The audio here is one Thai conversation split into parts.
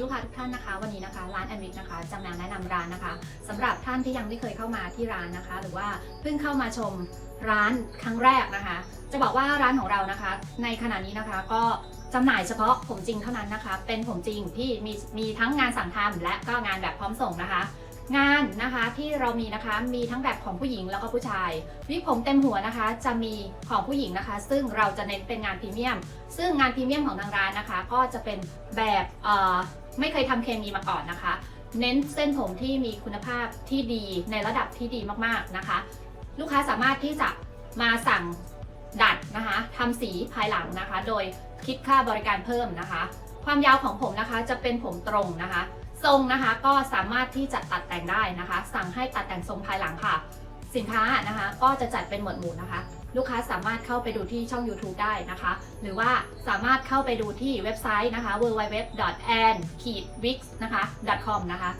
ลูกค้าทุกท่านนะคะ วันนี้นะคะร้านแอนวิกนะคะจะมาแนะนำร้านนะคะสำหรับท่านที่ยังไม่เคยเข้ามาที่ร้านนะคะ หรือว่าเพิ่งเข้ามาชมร้านครั้งแรกนะคะ จะบอกว่าร้านของเรานะคะ ในขณะนี้นะคะก็จำหน่ายเฉพาะผมจริงเท่านั้นนะคะ เป็นผมจริงที่มีมีทั้งงานสั่งทำและก็งานแบบพร้อมส่งนะคะงานนะคะที่เรามีนะคะมีทั้งแบบของผู้หญิงแล้วก็ผู้ชายวิกผมเต็มหัวนะคะ จะมีของผู้หญิงนะคะ ซึ่งเราจะเน้นเป็นงานพรีเมียม ซึ่งงานพรีเมียมของทางร้านนะคะ ก็จะเป็นแบบ ไม่เคยทำเคมีมาก่อนนะคะ เน้นเส้นผมที่มีคุณภาพที่ดีในระดับที่ดีมากๆนะคะ ลูกค้าสามารถที่จะมาสั่งดัดนะคะทำสีภายหลังนะคะ โดยคิดค่าบริการเพิ่มนะคะ ความยาวของผมนะคะจะเป็นผมตรงนะคะ ทรงนะคะก็สามารถที่จะตัดแต่งได้นะคะ สั่งให้ตัดแต่งทรงภายหลังค่ะ สินค้านะคะ ก็จะจัดเป็นหมวดหมู่นะคะ ลูกค้าสามารถเข้าไปดูที่ช่อง YouTube ได้นะคะ หรือว่าสามารถเข้าไปดูที่เว็บไซต์นะคะ www.an-wix นะคะ .com นะคะ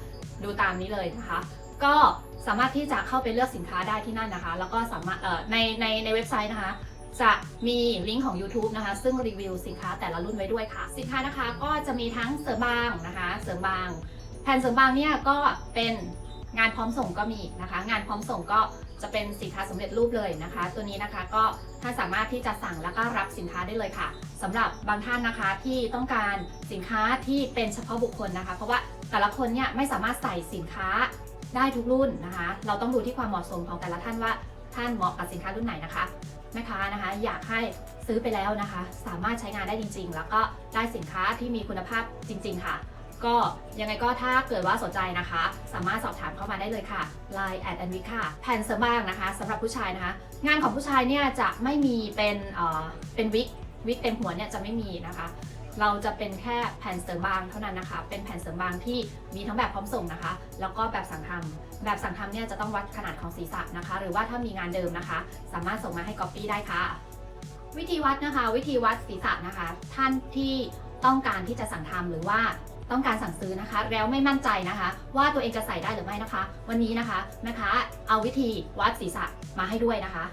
ดูตามนี้เลยนะคะ ก็สามารถที่จะเข้าไปเลือกสินค้าได้ที่นั่นนะคะ แล้วก็สามารถเอ่อในในในเว็บไซต์นะคะจะมีลิงก์ของ YouTube นะคะ ซึ่งรีวิวสินค้าแต่ละรุ่นไว้ด้วยค่ะ สินค้านะคะก็จะมีทั้งเสริมบางนะคะ เสริมบาง แผ่นเสริมบางเนี่ยก็เป็น งานพร้อมส่งก็มีนะคะ งานพร้อมส่งก็จะเป็นสินค้าสำเร็จรูปเลยนะคะ ตัวนี้นะคะก็ท่านสามารถที่จะสั่งแล้วก็รับสินค้าได้เลยค่ะสำหรับบางท่านนะคะที่ต้องการสินค้าที่เป็นเฉพาะบุคคลนะคะ เพราะว่าแต่ละคนเนี่ยไม่สามารถใส่สินค้าได้ทุกรุ่นนะคะ เราต้องดูที่ความเหมาะสมของแต่ละท่านว่าท่านเหมาะกับสินค้ารุ่นไหนนะคะแม่ค้านะคะอยากให้ซื้อไปแล้วนะคะ สามารถใช้งานได้จริง ๆ แล้วก็ได้สินค้าที่มีคุณภาพจริง ๆ ค่ะ ก็ยังไงก็ถ้าเกิดว่าสนใจนะคะ สามารถสอบถามเข้ามาได้เลยค่ะ Line แอดแอนวิค่ะ แผ่นเสริมบ้างนะคะสำหรับผู้ชายนะคะ งานของผู้ชายเนี่ยจะไม่มีเป็นเอ่อเป็นวิกวิกเต็มหัวเนี่ยจะไม่มีนะคะ เราจะเป็นแค่แผ่นเสริมบางเท่านั้นนะคะ เป็นแผ่นเสริมบางที่มีทั้งแบบพร้อมส่งนะคะ แล้วก็แบบสั่งทำแบบสั่งทำเนี่ยจะต้องวัดขนาดของศีรษะนะคะ หรือว่าถ้ามีงานเดิมนะคะ สามารถส่งมาให้ก๊อปปี้ได้ค่ะ วิธีวัดนะคะ วิธีวัดศีรษะนะคะ ท่านที่ต้องการที่จะสั่งทำหรือว่า ต้องการสั่งซื้อนะคะ แล้วไม่มั่นใจนะคะ ว่าตัวเองจะใส่ได้หรือไม่นะคะ วันนี้นะคะแม่ค้าเอาวิธีวัดศีรษะมาให้ด้วยนะคะ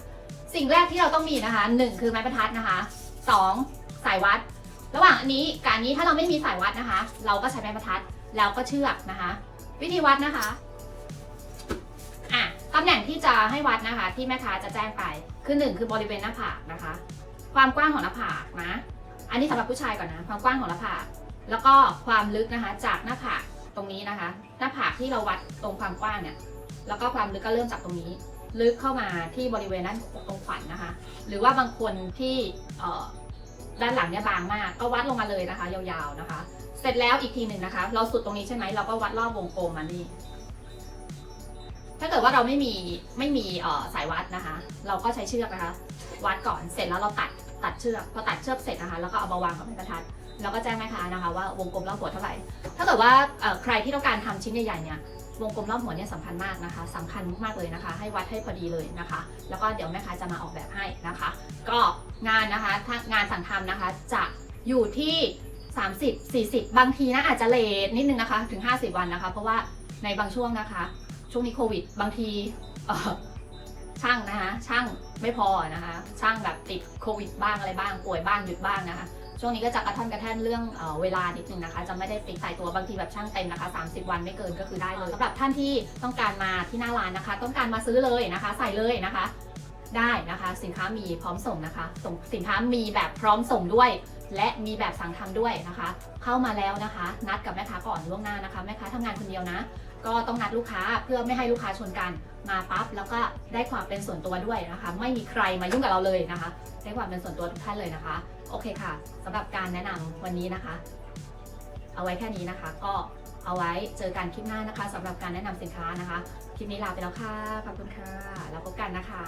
สิ่งแรกที่เราต้องมีนะคะหนึ่งคือไม้บรรทัดนะคะสองสายวัด ระหว่างอันนี้กับอันนี้ถ้าเราไม่มีสายวัดนะคะ เราก็ใช้ไม้บรรทัดแล้วก็เชือกนะคะ วิธีวัดนะคะอะตำแหน่งที่จะให้วัดนะคะ ที่แม่ค้าจะแจ้งไปคือหนึ่งคือบริเวณหน้าผากนะคะ ความกว้างของหน้าผากนะอันนี้สำหรับผู้ชายก่อนนะ ความกว้างของหน้าผาก แล้วก็ความลึกนะคะจากหน้าผากตรงนี้นะคะ หน้าผากที่เราวัดตรงความกว้างเนี่ย แล้วก็ความลึกก็เริ่มจากตรงนี้ ลึกเข้ามาที่บริเวณด้านตรงขวัญนะคะ หรือว่าบางคนที่ด้านหลังเนี่ยบางมาก ก็วัดลงมาเลยนะคะ ยาวๆนะคะ เสร็จแล้วอีกทีหนึ่งนะคะ เราสุดตรงนี้ใช่ไหมเราก็วัดรอบวงกลมมานี่ถ้าเกิดว่าเราไม่มีไม่มีสายวัดนะคะ เราก็ใช้เชือกนะคะ วัดก่อนเสร็จแล้วเราตัดตัดเชือกพอตัดเชือกเสร็จนะคะ แล้วก็เอามาวางกับไม้บรรทัด แล้วก็แจ้งแม่ค้านะคะว่าวงกลมรอบหัวเท่าไหร่ ถ้าเกิดว่าใครที่ต้องการทำชิ้นใหญ่ๆเนี่ยวงกลมรอบหัวเนี่ยสำคัญมากนะคะสำคัญมากเลยนะคะ ให้วัดให้พอดีเลยนะคะ แล้วก็เดี๋ยวแม่ค้าจะมาออกแบบให้นะคะ ก็งานนะคะถ้างานสั่งทำนะคะจะอยู่ที่ 30 40 บางทีนะอาจจะเลทนิดนึงนะคะถึง 50 วันนะคะ เพราะว่าในบางช่วงนะคะ ช่วงนี้โควิด บางทีช่างนะคะช่างไม่พอนะคะ ช่างแบบติดโควิดบ้างอะไรบ้างป่วยบ้างหยุดบ้างนะคะ ช่วงนี้ก็จะกระท่อนกระแท่นเรื่องเออเวลานิดนึงนะคะ จะไม่ได้ฟิกตายตัวบางทีแบบช่างเต็มนะคะ 30 วันไม่เกินก็คือได้เลยสำหรับท่านที่ต้องการมาที่หน้าร้านนะคะ ต้องการมาซื้อเลยนะคะ ใส่เลยนะคะ ได้นะคะ สินค้ามีพร้อมส่งนะคะส่งสินค้ามีแบบพร้อมส่งด้วย และมีแบบสั่งทำด้วยนะคะ เข้ามาแล้วนะคะ นัดกับแม่ค้าก่อนล่วงหน้านะคะแม่ค้าทำงานคนเดียวนะ ก็ต้องนัดลูกค้าเพื่อไม่ให้ลูกค้าชนกันมาปั๊บแล้วก็ได้ความเป็นส่วนตัวด้วยนะคะ ไม่มีใครมายุ่งกับเราเลยนะคะ ได้ความเป็นส่วนตัวทุกท่านเลยนะคะ โอเคค่ะสำหรับการแนะนำวันนี้นะคะ เอาไว้แค่นี้นะคะ ก็เอาไว้เจอกันคลิปหน้านะคะสำหรับการแนะนำสินค้านะคะ คลิปนี้ลาไปแล้วค่ะ ขอบคุณค่ะ แล้วพบกันนะคะ